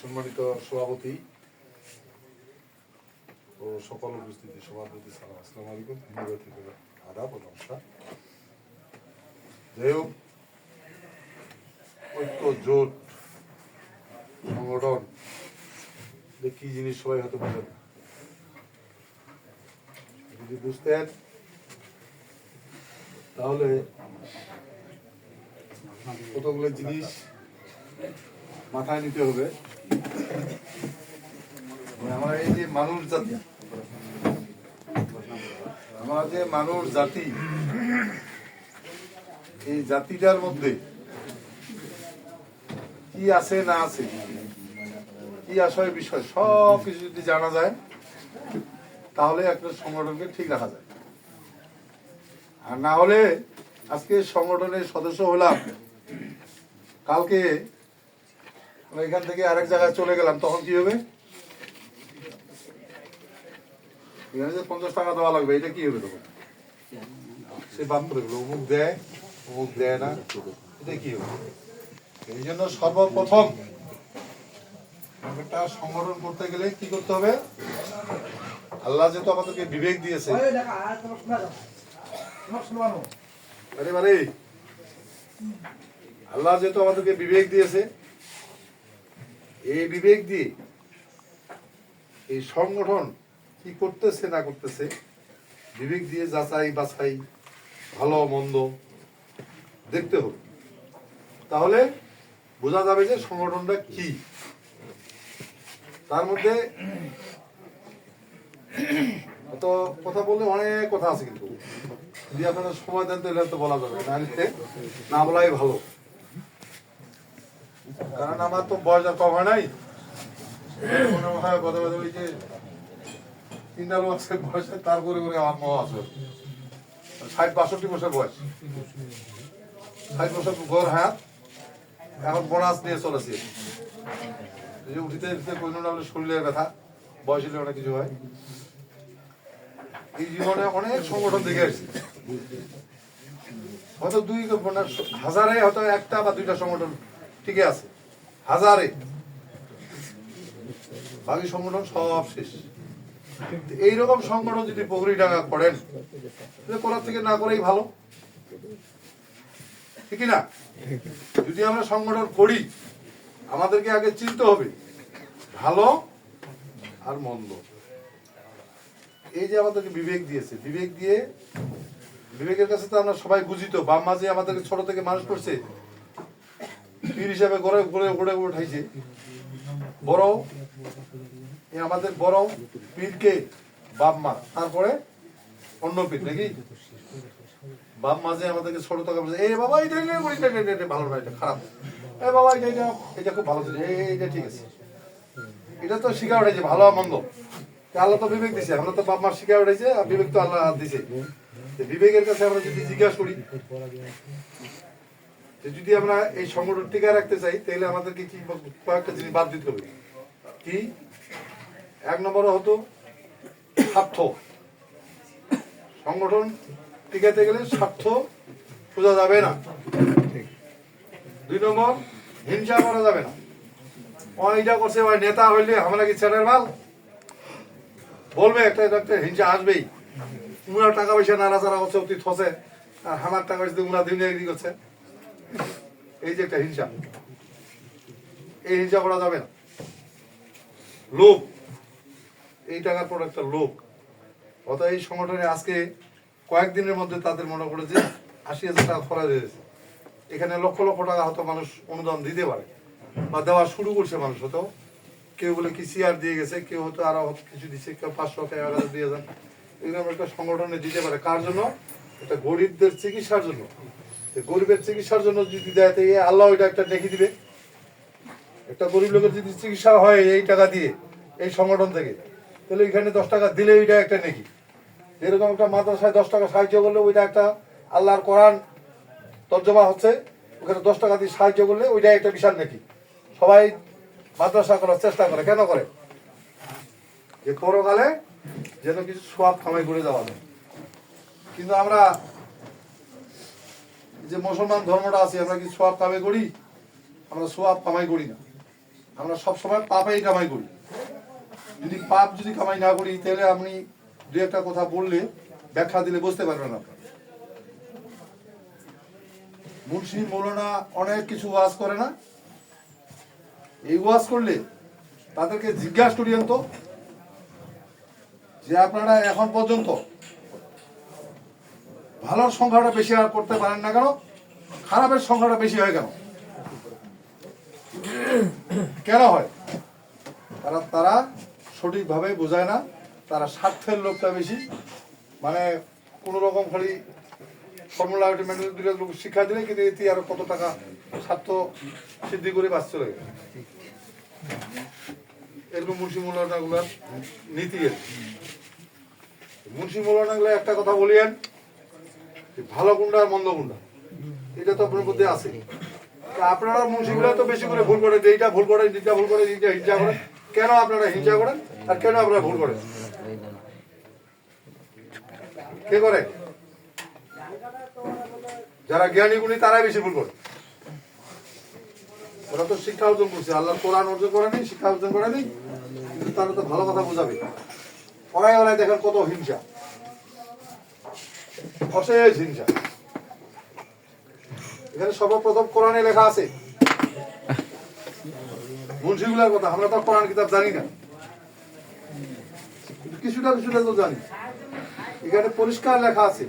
সম্মানিত সভাপতি ও সকল উপস্থিতি সভাপতি, সালাম, আসসালামু আলাইকুম। থেকে আদাব নমস্কার। যাই হোক, ঐক্য, জোট, সংগঠন কি জিনিস সবাই হয়তো বুঝেন। যদি বুঝতেন, তাহলে কতগুলো জিনিস মাথায় নিতে হবে। আমরা যে মানুষ জাতি এই জাতিটার মধ্যে কি আছে না আছে, কি আসয় বিষয়, সব কিছু যদি জানা যায়, তাহলে একটা সংগঠনকে ঠিক রাখা যায়। আর না হলে আজকে সংগঠনের সদস্য হলাম, কালকে এখান থেকে আরেক জায়গায় চলে গেলাম তখন কি হবে? এখানে যে পঞ্চাশ টাকা দেওয়া লাগবে এটা কি হবে তখন? সে বাদ করে গেলো অমুক দেয় অমুক দেয় না এটা কি হবে? এই জন্য সর্বপ্রথম একটা সংগঠন করতে গেলে কি করতে হবে? আল্লাহ যেহেতু আমাদেরকে বিবেক দিয়েছে। আরে আল্লাহ যেহেতু আমাদেরকে বিবেক দিয়েছে এই বিবেক দিয়ে এই সংগঠন কি করতেছে, না করতেছে, বিবেক দিয়ে যাচাই, বাছাই, ভালো, মন্দ দেখতে হবে। তাহলে বোঝা যাবে যে সংগঠনটা কি। তার মধ্যে তো কথা বললে অনেক কথা আছে কিন্তু। যদি আপনারা সময় দেন তাহলে তো বলা যাবে না বলাই ভালো। কারণ আমার তো বয়স কম হয় নাই। হয় কথা কথা ওই যে তিনটা আছে বয়সে তারপরে করে আমার মা আছে। ষাট বাষট্টি বছর বয়স। ষাট বছর ঘর হাত, এখন বোনাস নিয়ে চলেছে। যে উঠিতে উঠিতে কোনো না শরীরের ব্যথা, বয়স হলে অনেক কিছু হয়। এই জীবনে অনেক সংগঠন দেখে আসছি। হয়তো দুই হাজারে হয়তো একটা বা দুইটা সংগঠন টিকে আছে, হাজারে। বাকি সংগঠন সব শেষ। এইরকম সংগঠন যদি পগরি ডাঙ্গা করেন করার থেকে না করেই ভালো। ঠিক না? যদি আমরা সংগঠন করি, আমাদেরকে আগে চিনতে হবে, ভালো আর মন্দ। এই যে আমাদেরকে বিবেক দিয়েছে, বিবেক দিয়ে, বিবেকের কাছে তো আমরা সবাই বুঝিত, বাম মাঝে আমাদেরকে ছোট থেকে মানুষ করছে পীর হিসাবে গড়ে গড়ে গড়ে উঠাইছে। বড় আমাদের বড় পীরকে বাপ মা, তারপরে অন্য পীর, নাকি? বাপ মা যে আমাদেরকে ছোট টাকা বলছে এই বাবা, এটা ভালো না, এটা খারাপ। এ বাবা, এটা এটা এটা খুব ভালো এটা ঠিক আছে। এটা তো শিখা উঠেছে ভালো মন্দ। আল্লাহ তো বিবেক দিছে, আমরা তো বাপ মার শিখা উঠেছে আর বিবেক তো আল্লাহ দিছে। বিবেকের কাছে আমরা যদি জিজ্ঞাসা করি যদি আমরা এই সংগঠন টিকে রাখতে চাই, তাহলে আমাদেরকে কি কয়েকটা জিনিস বাদ দিতে হবে? কি? এক নম্বর হতো স্বার্থ। সংগঠন টিকাতে গেলে স্বার্থ খোঁজা যাবে না। দুই নম্বর, হিংসা করা যাবে না। ও এইটা করছে ওই নেতা হইলে আমরা কি ছেলের মাল? বলবে একটা একটা হিংসা আসবেই। উনার টাকা পয়সা নাড়াচাড়া হচ্ছে অতি থসে আর আমার টাকা পয়সা উনা দিন করছে? এই যে একটা হিংসা। এই হিংসা করা যাবে না। লোভ। এই টাকার পর একটা লোভ। অত এই সংগঠনে আজকে কয়েকদিনের মধ্যে তাদের মনে করে যে আশি হাজার টাকা খরচ হয়েছে এখানে লক্ষ লক্ষ টাকা হয়তো মানুষ অনুদান দিতে পারে বা দেওয়া শুরু করছে মানুষ হয়তো। কেউ বলে কি সিআর দিয়ে গেছে, কেউ হয়তো আরও কিছু দিচ্ছে, কেউ পাঁচশো এক হাজার, দুই হাজার। এরকম একটা সংগঠনে দিতে পারে। কার জন্য? এটা গরিবদের চিকিৎসার জন্য। গরিবের চিকিৎসার জন্য যদি দেয়, তো আল্লাহ ওইটা একটা দেখে দিবে। একটা গরিব লোকের যদি চিকিৎসা হয়, এই টাকা দিয়ে, এই সংগঠন থেকে, তাহলে এখানে দশ টাকা দিলে ওইটা একটা নেকি। যেরকম একটা মাদ্রাসায় দশ টাকা সাহায্য করলে ওইটা একটা আল্লাহর কোরআন তর্জমা হচ্ছে, ওখানে দশ টাকা দিয়ে সাহায্য করলে ওইটা একটা বিশাল নেকি। সবাই মাদ্রাসা করার চেষ্টা করে, কেন করে? যে পরকালে যেন কিছু সোয়াব কামাই করে যাওয়া যায়। কিন্তু আমরা যে মুসলমান ধর্মটা আছে, আমরা কি সোয়াব কামাই করি? আমরা সোয়াব কামাই করি না। আমরা সবসময় পাপেই কামাই করি। যদি পাপ যদি কামাই না করি, তাহলে আপনি দু একটা কথা বললে ব্যাখ্যা দিলে বুঝতে পারবেন আপনার। মুন্সি মৌলানা অনেক কিছু ওয়াজ করে না? এই ওয়াজ করলে তাদেরকে জিজ্ঞাসা করিয়েন তো, যে আপনারা এখন পর্যন্ত ভালোর সংখ্যাটা বেশি আর করতে পারেন না কেন? খারাপের সংখ্যাটা বেশি হয় কেন? কেন হয়? তারা তারা সঠিকভাবে বোঝায় না। তারা স্বার্থের লোকটা বেশি। মানে কোন রকম খালি ফর্মুলা লোক শিক্ষা দিলে কিন্তু এতে আরও কত টাকা স্বার্থ সিদ্ধি করে বাঁচতে লাগে এরকম মুন্সি মৌলানাগুলার নীতি মুন্সি মৌলানাগুলো একটা কথা বলিয়েন ভালো গুন্ডা আর মন্দ গুন্ডা। এটা তো আপনার মধ্যে তা আপনারা মুন্সিগুলো তো বেশি করে ভুল করেন এইটা ভুল করেন এইটা ভুল করেন এইটা হিংসা করেন। কেন আপনারা হিংসা করেন? আর কেন আপনারা ভুল করেন? কে করে? যারা জ্ঞানী গুণী, তারাই বেশি ভুল করে। ওরা তো শিক্ষা অর্জন করছে। আল্লাহ কোরআন অর্জন করে নেই শিক্ষা অর্জন করে কিন্তু তারা তো ভালো কথা বোঝাবে। ওরাই ওরাই দেখেন কত হিংসা। অশেষ এখানে সর্বপ্রথম কোরআনে লেখা আছে। মুন্সিগুলার কথা, আমরা তো কোরআন কিতাব জানি না। কিছুটা কিছুটা তো জানি। এখানে পরিষ্কার লেখা আছে।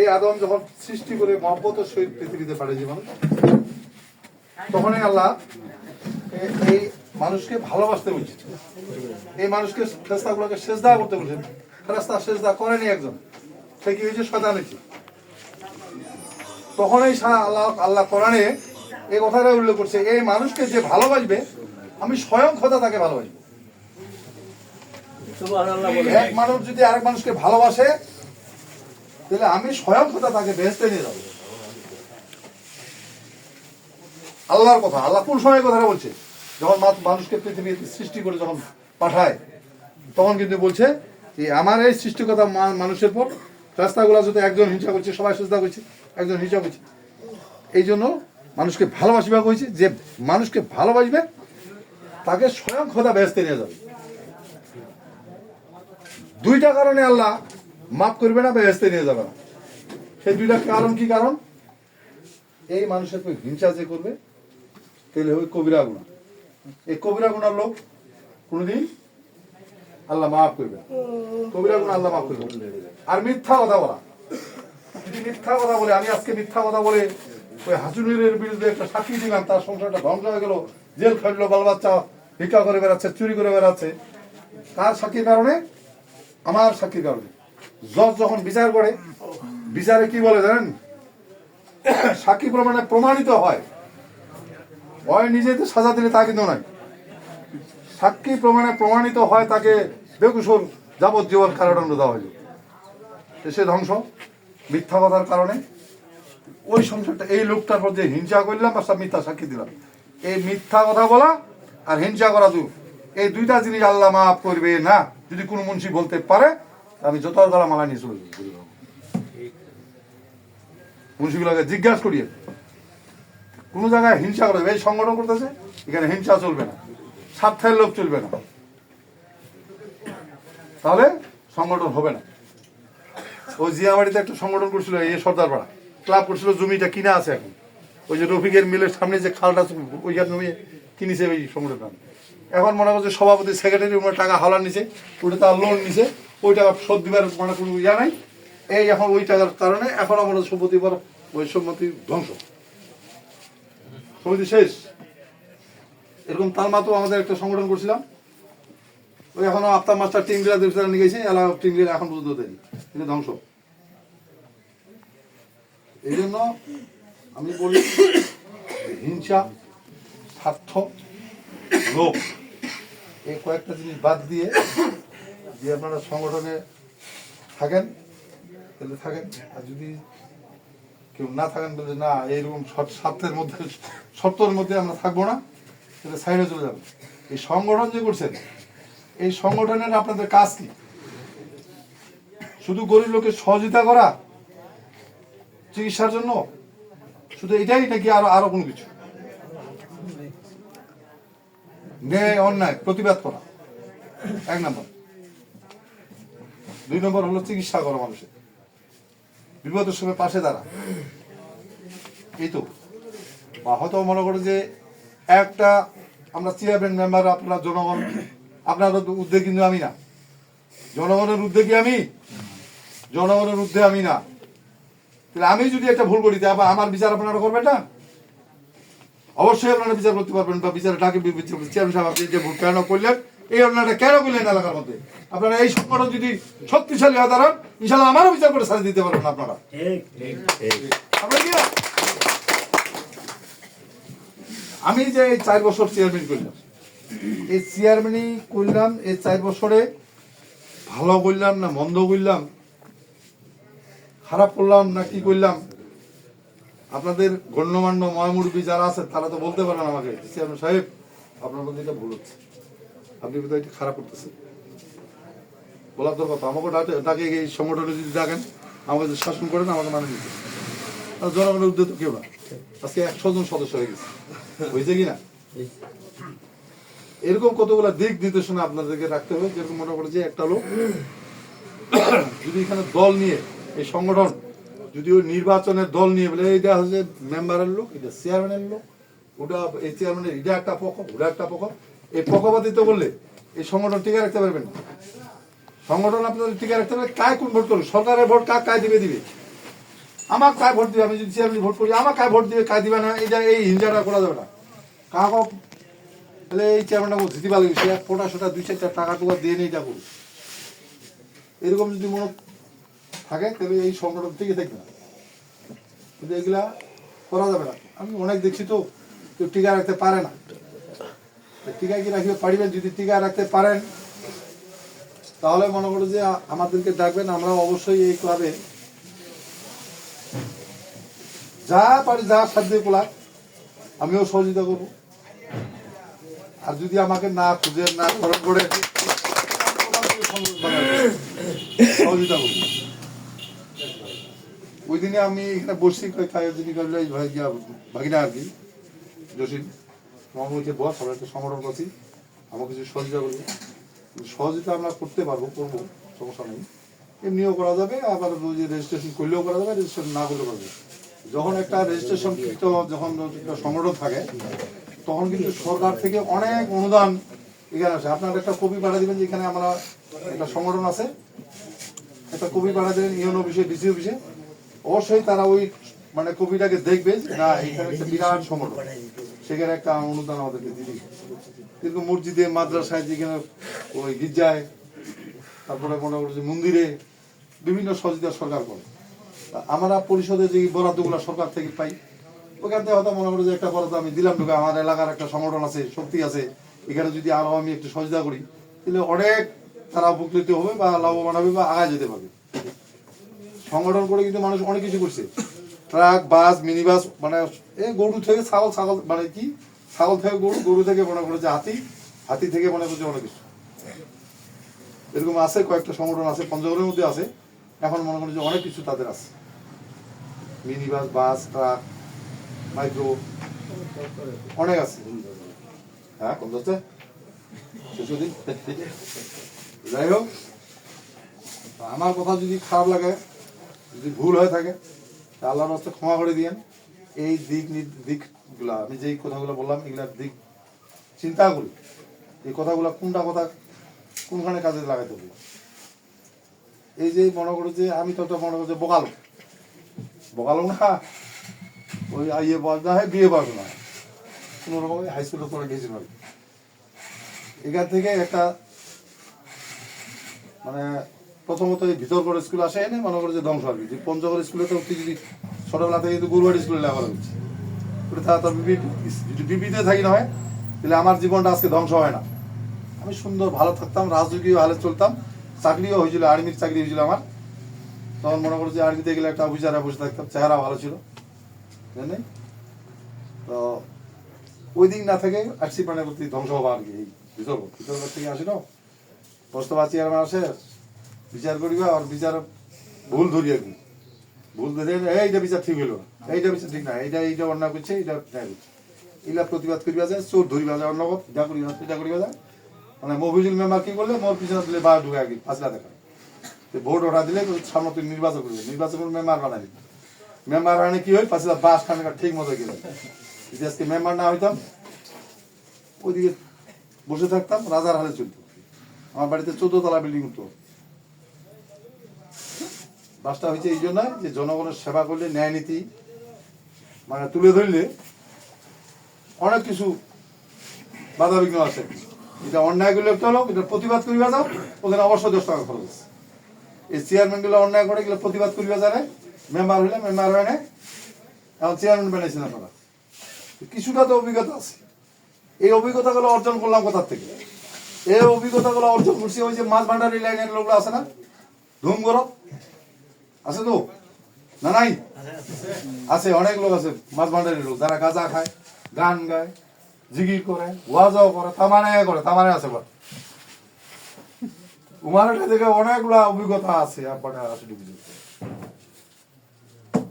এই আদম যখন সৃষ্টি করে মহব্বতের সহিত পৃথিবীতে পাঠিয়েছে মানুষ, তখনই আল্লাহ এই মানুষকে ভালোবাসতে বলছে। এই মানুষকে ফেস্তাগুলোকে সেজদা করতে বলছেন। ফেস্তা সেজদা করেনি একজন। সে কি হয়েছে শয়তান হয়েছে তখনই সা- আল্লাহ আল্লাহ কোরআনে এই কথাটা উল্লেখ করছে এই মানুষকে যে ভালোবাসবে আমি স্বয়ং খোদা তাকে ভালোবাসবো। এক মানুষ যদি আরেক মানুষকে ভালোবাসে তাহলে আমি স্বয়ং খোদা তাকে বেহেস্তে নিয়ে যাব। আল্লাহর কথা আল্লাহ কোন সময় কথাটা বলছে? যখন মানুষকে পৃথিবীতে সৃষ্টি করে যখন পাঠায় তখন কিন্তু বলছে যে আমার এই সৃষ্টিকতা মানুষের পর রাস্তাগুলো যদি একজন হিংসা করছে, সবাই চেষ্টা করছে একজন হিংসা করছে। এই জন্য মানুষকে ভালোবাসিবা কইছে যে মানুষকে ভালোবাসবে, তাকে স্বয়ং খোদা বেহেস্তে নিয়ে যাবে। দুইটা কারণে আল্লাহ মাফ করবে না বেহেস্তে নিয়ে যাবে না। সেই দুইটা কারণ কি কারণ? এই মানুষের হিংসা যে করবে, তাহলে হবে কবিরা গুণা। এই কবিরা গুণার লোক কোনোদিন আল্লাহ মাফ করবে। কবিরা গুণা আল্লাহ মাফ করবে। আর মিথ্যা কথা বলা। যদি মিথ্যা কথা বলে, আমি আজকে মিথ্যা কথা বলে ওই হাসুনের বিরুদ্ধে একটা সাক্ষী দিলাম, তার সংসারটা ধ্বংস হয়ে গেল, জেল খাটলো বাল বাচ্চা ভিক্ষা করে বেড়াচ্ছে, চুরি করে বেড়াচ্ছে। তার সাক্ষীর কারণে, আমার সাক্ষীর কারণে। জজ যখন বিচার করে, বিচারে কি বলে জানেন? সাক্ষী প্রমাণে প্রমাণিত হয়। হয় নিজেদের সাজা দিলে তা কিন্তু নয়। সাক্ষী প্রমাণে প্রমাণিত হয় তাকে বেকুশল যাবজ্জীবন কারাদণ্ড দেওয়া হয়েছে সে ধ্বংস, মিথ্যা কথার কারণে। ওই সংসারটা, এই লোকটার মধ্যে হিংসা করলাম বা মিথ্যা সাক্ষী দিলাম। এই মিথ্যা কথা বলা আর হিংসা করা দু এই দুইটা জিনিস আল্লাহ মাফ করবে না। যদি কোনো মুন্সি বলতে পারে আমি যত গলা মালা নিয়ে চলে যাব মুন্সিগুলোকে জিজ্ঞাসা করিয়ে। কোনো জায়গায় হিংসা করবে, এই সংগঠন করতেছে, এখানে হিংসা চলবে না। স্বার্থের লোক চলবে না। তাহলে সংগঠন হবে না। ওই জিয়াবাড়িতে একটা সংগঠন করছিল, এই সর্দারপাড়া। ক্লাব করছিল, জমিটা কিনা আছে এখন। ওই যে রফিকের মিলের সামনে যে খালটা ওইখানে জমি কিনেছে ওই সংগঠন এখন মনে করছে সভাপতি, সেক্রেটারি ওনার টাকা হালার নিছে, ওটা তার লোন নিছে, ওই টাকা শোধ দিবার মানে কোনো ইয়া নাই। এই এখন ওই টাকার কারণে এখন আমাদের সম্পত্তি পর ওই সম্পত্তি ধ্বংস। সমিতি শেষ। এরকম তার মাত্র আমাদের একটা সংগঠন করছিলাম। ওই এখনও আফতার মাস্টার টিম গিলা দেবসারা নিয়ে গেছে এলা টিম গিলা এখন পর্যন্ত দেয়নি, কিন্তু ধ্বংস। এই জন্য আমি বলি, হিংসা, স্বার্থ লোক এই কয়েকটা জিনিস বাদ দিয়ে যে আপনারা সংগঠনে থাকেন, তাহলে থাকেন। আর যদি কেউ না থাকেন বলে না, এইরকম স্বার্থের মধ্যে, শর্তের মধ্যে আমরা থাকব না, তাহলে সাইডে চলে যাব। এই সংগঠন যে করছেন এই সংগঠনের আপনাদের কাজ কি? শুধু গরিব লোকের সহযোগিতা করা, চিকিৎসার জন্য? শুধু এটাই নাকি আরও আরও কোনো কিছু? ন্যায়, অন্যায়, প্রতিবাদ করা। এক নম্বর। দুই নম্বর হলো চিকিৎসা করা মানুষের। বিপদের সময় পাশে দাঁড়া এই তো। বা হয়তো মনে করো যে একটা আমরা চেয়ারম্যান মেম্বার আপনারা জনগণ আপনার উদ্যোগ কিন্তু আমি না। জনগণের উদ্যোগী আমি, জনগণের ঊর্ধ্বে আমি না। তাহলে আমি যদি একটা ভুল করি তাহলে আমার বিচার আপনারা করবেন না? অবশ্যই আপনারা বিচার করতে পারবেন বা বিচার ডাকে চেয়ারম্যান সাহেব আপনি যে ভুল কেন করলেন, এই অন্যটা কেন করলেন এলাকার মধ্যে? আপনারা এই সংগঠন যদি শক্তিশালী হয় দাঁড়ান ইনশাল্লাহ আমারও বিচার করে সাথে দিতে পারবেন আপনারা। আপনারা আমি যে চার বছর চেয়ারম্যান করলাম এই চেয়ারম্যানই করলাম এই চার বছরে ভালো করলাম না মন্দ করলাম খারাপ করলাম না কি করলাম আপনাদের গণ্যমান্য ময়মুরবি যারা আছে, তারা তো বলতে পারেন আমাকে চেয়ারম্যান সাহেব, আপনার মধ্যে এটা ভুল হচ্ছে। আপনি বোধহয় এটা খারাপ করতেছেন। বলার দরকার তো আমাকে ডাকে এই সংগঠনে যদি ডাকেন, আমাকে যদি শাসন করেন, আমাকে মানে নিতে জনগণের উদ্যোগ কেউ না। আজকে একশো জন সদস্য হয়ে গেছে। হয়েছে কি না? এরকম কতগুলো দিক নির্দেশনা আপনাদেরকে রাখতে হবে? যেরকম মনে করে যে একটা লোক যদি এখানে দল নিয়ে, এই সংগঠন যদি ওই নির্বাচনের দল নিয়ে বলে এইটা হচ্ছে মেম্বারের লোক, এটা চেয়ারম্যানের লোক, ওটা এই চেয়ারম্যানের, এটা একটা পক্ষ ওটা একটা পক্ষ এই পক্ষপাতিত্ব করলে এই সংগঠন টিকে রাখতে পারবেন না। সংগঠন আপনাদের টিকে রাখতে পারবে কায় কোন ভোট করবে? সরকারের ভোট কাক কায় দিবে দিবে? আমার কায় ভোট দিবে? আমি যদি চেয়ারম্যান ভোট করি আমার কায় ভোট দিবে কায় দিবে না? এটা এই হিংসাটা করা যাবে না। কাক তাহলে এই চেয়ারম্যানটা বলছি লাগে সে সোটা দুই চারটা টাকা টুকা দিয়ে নিয়ে যাব এরকম যদি মনে থাকে, তাহলে এই সংগঠন থেকে থাকবে না। কিন্তু এগুলা করা যাবে না। আমি অনেক দেখছি তো, কেউ টিকা রাখতে পারে না। টিকা কি রাখতে পারিবেন? যদি টিকা রাখতে পারেন, তাহলে মনে করো যে আমাদেরকে ডাকবেন আমরা অবশ্যই এই ক্লাবে যা পারি, যা সাধ্য কোলা আমিও সহযোগিতা করব। আর যদি আমাকে না খুঁজে না খরচ করে, সহযোগিতা ওই দিনে আমি এখানে বসছি যিনি ভাগিনা আর কি, জসিম মহামুখে বস, আমরা একটা সংগঠন করছি, আমাকে কিছু সহযোগিতা করবে। সহযোগিতা আমরা করতে পারব, করব, সমস্যা নেই। এমনিও করা যাবে, আবার যে রেজিস্ট্রেশন করলেও করা যাবে রেজিস্ট্রেশন না করলেও করা যাবে। যখন একটা রেজিস্ট্রেশন যখন একটা সংগঠন থাকে তখন কিন্তু সরকার থেকে অনেক অনুদান এখানে আসে। আপনার একটা কপি পাঠা দিবেন যে এখানে আমরা একটা সংগঠন আছে। একটা কপি পাঠা দিলেন ইউনো অফিসে, ডিসি অফিসে। অবশ্যই তারা ওই মানে কপিটাকে দেখবে না, এখানে একটা বিরাট সংগঠন। সেখানে একটা অনুদান আমাদেরকে দিদি কিন্তু মসজিদে, মাদ্রাসায় যেখানে ওই গির্জায়, তারপরে মনে করছে মন্দিরে বিভিন্ন সহযোগিতা সরকার করে। আমরা পরিষদে যে বরাদ্দগুলো সরকার থেকে পাই ওখান থেকে হয়তো মনে করো যে একটা বরাদ্দ আমি দিলাম ঢুকে, আমার এলাকার একটা সংগঠন আছে, শক্তি আছে, এখানে যদি আরও আমি একটু সহযোগিতা করি, তাহলে অনেক তারা উপকৃত হবে বা লাভবান হবে বা আগায় যেতে পারবে। সংগঠন করে কিন্তু মানুষ অনেক কিছু করছে। ট্রাক, বাস মিনি বাস মানে এই গরু থেকে ছাগল ছাগল মানে কি? ছাগল থেকে গরু গরু থেকে মনে করেছে হাতি হাতি থেকে মনে করছে অনেক কিছু। এরকম আছে, কয়েকটা সংগঠন আছে, পঞ্চগড়ের মধ্যে আছে, এখন মনে করেন যে অনেক কিছু তাদের আছে। Mini bus bus, truck micro অনেক আছে। হ্যাঁ কম যাচ্ছে শিশুদিন যাই হোক, আমার কথা যদি খারাপ লাগে, যদি ভুল হয়ে থাকে আল্লাহর রাস্তা ক্ষমা করে দিয়েন। এই দিক দিকগুলা, আমি যেই কথাগুলো বললাম, এগুলার দিক চিন্তা করি। এই কথাগুলো কোনটা কথা, কোনখানে কাজে লাগাতে হবে? এই যে মনে করো যে, আমি তো মনে করো যে বোকালো। বোকালো না? ওই ইয়ে বয়স না হয়, বিয়ে বয়স না কোনো রকম হাই স্কুলে করে গেছিল। আর এখান থেকে একটা মানে প্রথমত এই ভিতর করে স্কুল আসে এনে মনে করে যে ধ্বংস হবে। যে পঞ্চগড় স্কুলে তো তুই যদি ছোটবেলা থেকে, কিন্তু গুরুবাড়ি স্কুলে লেখাপড়া করছি ওটা তারা তার যদি বিবিতে থাকি না হয়, তাহলে আমার জীবনটা আজকে ধ্বংস হয় না। আমি সুন্দর, ভালো থাকতাম রাজযোগীয় হালে চলতাম। চাকরিও হয়েছিল, আর্মির চাকরি হয়েছিল আমার। তখন মনে করো যে আর্মিতে গেলে একটা অফিসারে বসে থাকতাম, চেহারা ভালো ছিল। জানেন তো ওই দিক না থেকে আসছি মানে ধ্বংস হবা আর কি ভিতর ভিতর থেকে আসি না? প্রস্তাব চেয়ারম্যান আসে, বিচার করিবা আর বিচার ভুল ধরি আর কি ভুল ধরে এইটা বিচার ঠিক হইল এইটা বিচার ঠিক না। এইটা এইটা অন্যায় করছে, এইটা ন্যায় করছে। ইলা প্রতিবাদ করিবা যায়, চোর ধরিবা যায় অন্য যা করিবা, সেটা করিবা যায়। মানে মফিজুল মেম্বার কি করলে, মোর পিছনে দিলে বা ঢুকে আগে পাঁচলা দেখা। তো ভোট ওঠা দিলে সামনে তুই নির্বাচন করবে নির্বাচন মেম্বার বানাবি মেম্বার আনে কি হয়? পাঁচলা বাস খানে ঠিক মতো গেলে। যদি আজকে মেম্বার না হইতাম, ওইদিকে বসে থাকতাম, রাজার হালে চলতো। আমার বাড়িতে চোদ্দ তলা বিল্ডিং উঠতো। বাসটা হয়েছে এই জন্য যে জনগণের সেবা করলে, ন্যায় নীতি মানে তুলে ধরলে অনেক কিছু বাধা বিঘ্ন আছে। এটা অন্যায় করলে একটা এটা প্রতিবাদ করিবা যাও, ওখানে অবশ্যই দশ টাকা খরচ। এই চেয়ারম্যানগুলো অন্যায় করে গেলে প্রতিবাদ করিবা জানে মেম্বার হইলে মেম্বার হয় না এখন চেয়ারম্যান বানাইছেন আপনারা। কিছুটা তো অভিজ্ঞতা আছে। এই অভিজ্ঞতাগুলো অর্জন করলাম কোথার থেকে? এই অভিজ্ঞতাগুলো অর্জন করছি ওই যে মাছ ভান্ডারি লাইনের লোকরা আছে না? ধুম করো আছে তো? না নাই? আছে, অনেক লোক আছে মাছ ভান্ডারের লোক। যারা গাঁজা খায়, গান গায়, জিগির করে, ওয়াজাও করে তামানে করে, তামানে আছে বল উমারের থেকে অনেকগুলা অভিজ্ঞতা আছে আপনার আছে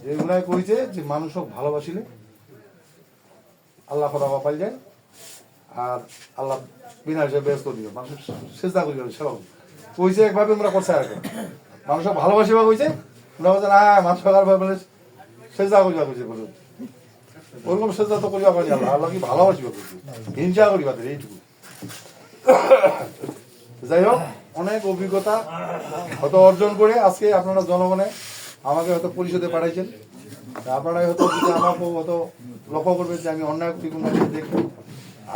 এগুলাই কইছে যে মানুষ মানুষক ভালোবাসিলে। আল্লাহ খোদা পাই যায় আর আল্লাহ বিনা হিসেবে ব্যস্ত দিবে মানুষ চেষ্টা করি সেবা করি কইছে একভাবে আমরা করছে আর কি। মানুষক ভালোবাসিবা কইছে আমরা বলছে, না মানুষ বলে চেষ্টা করিবা কইছে বলে ওরকম চেষ্টা তো করিবা পারি আল্লাহ আল্লাহ কি ভালোবাসিবা কইছে? হিংসা করিবা তো এইটুকু। যাই হোক, অনেক অভিজ্ঞতা হয়তো অর্জন করে আজকে আপনারা জনগণে আমাকে হয়তো পরিষদে পাঠাইছেন। তা আপনারা হয়তো যদি আমাকেও হয়তো লক্ষ্য করবেন যে আমি অন্যায় সেটা দেখব।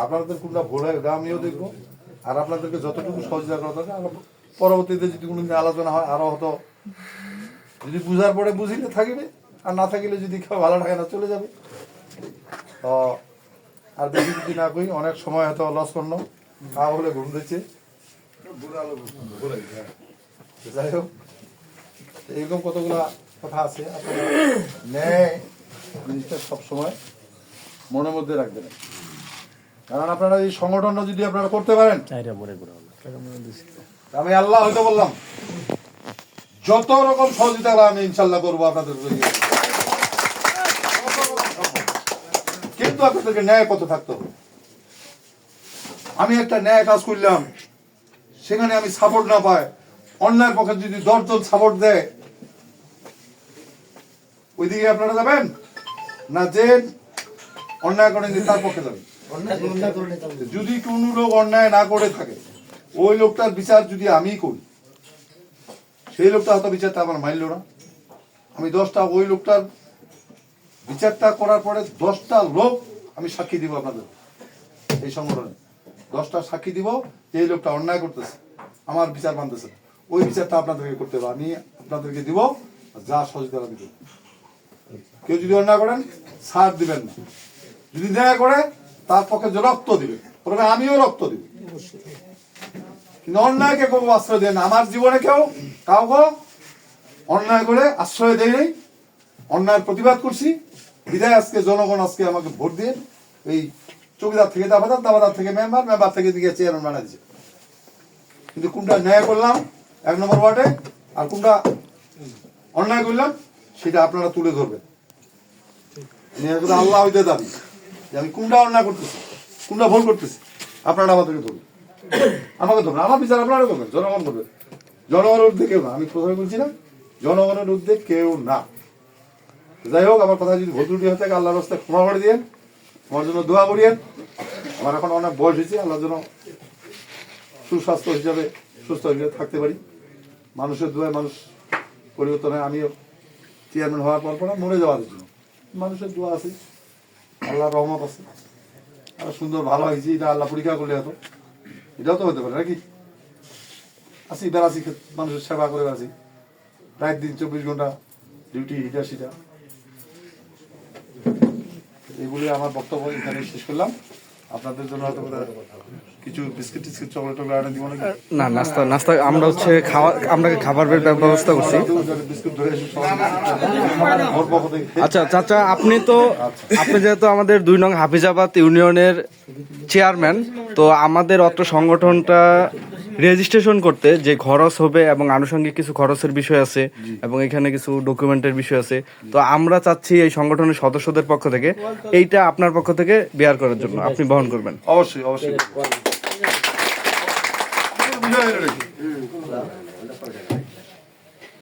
আপনাদের কোনটা ভুল হয় ওটা আমিও দেখব। আর আপনাদেরকে যতটুকু সহযোগিতা করা দরকার আরও পরবর্তীতে যদি কোনো আলোচনা হয় আরও হয়তো যদি বুঝার পরে বুঝিলে থাকিবে আর না থাকিলে যদি কেউ ভালো থাকে না চলে যাবে। তো আর বেশি যদি না করি অনেক সময় হয়তো লস করল খাওয়া হলে ঘুম দিচ্ছে। যাই হোক। এইরকম কতগুলো কথা আছে আপনারা ন্যায় জিনিসটা সবসময় মনের মধ্যে রাখবেন। কারণ আপনারা এই সংগঠনটা যদি আপনারা করতে পারেন আমি আল্লাহ হয়তো বললাম যত রকম সহযোগিতা আমি ইনশাল্লাহ করব আপনাদের কিন্তু আপনাদেরকে ন্যায় পথে থাকতে হবে। আমি একটা ন্যায় কাজ করলাম সেখানে আমি সাপোর্ট না পাই অন্যায়ের পক্ষে যদি দশজন সাপোর্ট দেয় ওইদিকে আপনারা যাবেন? না যে অন্যায় করেন তার পক্ষে যাবেন। যদি কোনো লোক অন্যায় না করে থাকে, ওই লোকটার বিচার যদি আমি করি, সেই লোকটা হয়তো বিচারটা আমার মানল না। আমি দশটা, ওই লোকটার বিচারটা করার পরে দশটা লোক আমি সাক্ষী দিব আপনাদের। এই সংগঠনে দশটা সাক্ষী দিব যে এই লোকটা অন্যায় করতেছে, আমার বিচার মানতেছে। ওই বিচারটা আপনাদেরকে করতে হবে, আমি আপনাদেরকে দিব যা সহযোগিতা দিব। কেউ যদি অন্যায় করেন, সার দিবেন না। যদি ন্যায় করে, তার পক্ষে যে রক্ত দিবে প্রথমে আমিও রক্ত দিব। কিন্তু অন্যায়কে কেউ আশ্রয় দেয় না। আমার জীবনে কেউ কাউকে অন্যায় করে আশ্রয় দেয় নেই। অন্যায়ের প্রতিবাদ করছি। বিধায় আজকে জনগণ আজকে আমাকে ভোট দিয়ে এই চৌকিদার থেকে দাবাদার দাবাদার থেকে মেম্বার মেম্বার থেকে দিকে চেয়ারম্যান বানা দিয়েছে কিন্তু কোনটা ন্যায় করলাম, এক নম্বর ওয়ার্ডে, আর কোনটা অন্যায় করলাম, সেটা আপনারা তুলে ধরবেন। ন্যায় করে আল্লাহ হইতে দাবি। যে আমি কোনটা অন্যায় করতেছি কোনটা ভুল করতেছি। আপনারা আমাদেরকে ধরুন। আমাকে ধরুন। আমার বিচার আপনারা করবেন, জনগণ করবেন জনগণের উদ্যোগ কেউ না। আমি প্রথমে বলছি না, জনগণের উদ্যোগ কেউ না। যাই হোক, আমার কথা যদি ভুল ত্রুটি হয়ে থাকে, আল্লাহর রাস্তায় ক্ষমা করে দিয়েন। আমার জন্য দোয়া করিয়েন। আমার এখন অনেক বয়স হয়েছে, আল্লাহর জন্য সুস্বাস্থ্য হিসাবে সুস্থ হিসেবে থাকতে পারি। মানুষের দোয়ায় মানুষ পরিবর্তন হয়। আমিও চেয়ারম্যান হওয়ার পর পর মরে যাওয়ার জন্য। মানুষের দোয়া আছে। আল্লাহ রহমত আছে। আর সুন্দর ভালো হয়েছে, এটা আল্লাহ পরীক্ষা করলে এত। এটাও তো হতে পারে, নাকি? আসি বেড়াছি মানুষের সেবা করে আছি। রাত দিন চব্বিশ ঘণ্টা ডিউটি হিটা সিটা। এগুলি আমার বক্তব্য এখানে শেষ করলাম। আপনাদের জন্য হয়তো কিছু বিস্কিট টিস্কিট চকলেট টকলেট আনে দিব নাকি? না নাস্তা নাস্তা আমরা হচ্ছে খাওয়া আমরা খাবারের ব্যবস্থা করছি। আচ্ছা চাচা আপনি তো আপনি যেহেতু আমাদের দুই নং হাফিজাবাদ ইউনিয়নের চেয়ারম্যান তো আমাদের অত সংগঠনটা রেজিস্ট্রেশন করতে যে খরচ হবে এবং আনুষঙ্গিক কিছু খরচের বিষয় আছে এবং এখানে কিছু ডকুমেন্টের বিষয় আছে তো আমরা চাচ্ছি এই সংগঠনের সদস্যদের পক্ষ থেকে এইটা আপনার পক্ষ থেকে বেয়ার করার জন্য। আপনি বহন করবেন। অবশ্যই অবশ্যই?